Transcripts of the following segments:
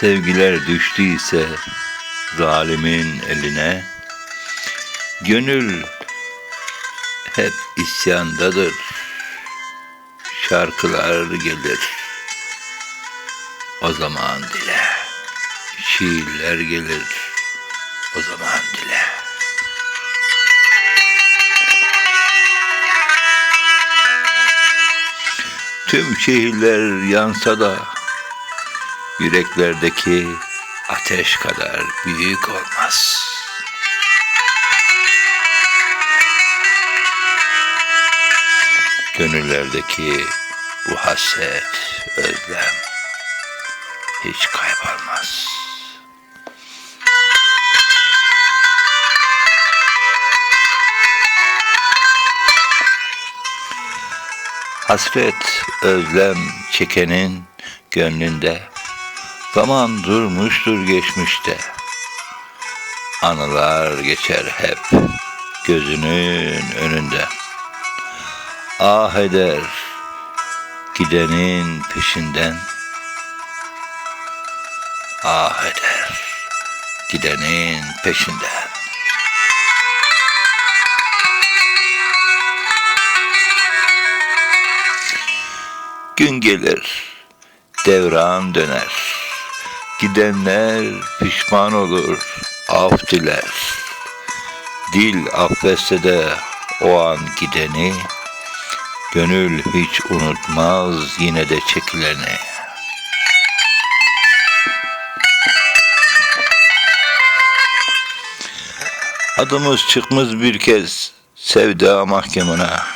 Sevgiler düştüyse zalimin eline Gönül hep isyandadır Şarkılar gelir O zaman dile Şiirler gelir O zaman dile. Tüm şehirler yansa da yüreklerdeki ateş kadar büyük olmaz. Gönüllerdeki bu hasret, özlem hiç kaybolmaz. Hasret, özlem çekenin gönlünde Zaman durmuştur geçmişte. Anılar geçer hep gözünün önünde. Ah eder gidenin peşinden. Ah eder gidenin peşinden. Gün gelir, devran döner. Gidenler pişman olur, af diler. Dil affetse de o an gideni, gönül hiç unutmaz yine de çekileni. Adımız çıkmış bir kez sevda mahkemına.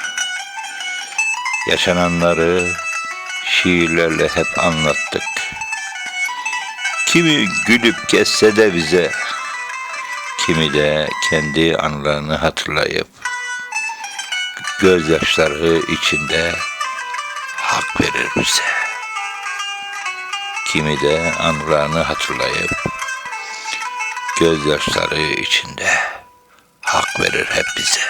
Yaşananları şiirlerle hep anlattık. Kimi gülüp geçse de bize, kimi de kendi anılarını hatırlayıp, gözyaşları içinde hak verir bize. Kimi de anılarını hatırlayıp, gözyaşları içinde hak verir hep bize.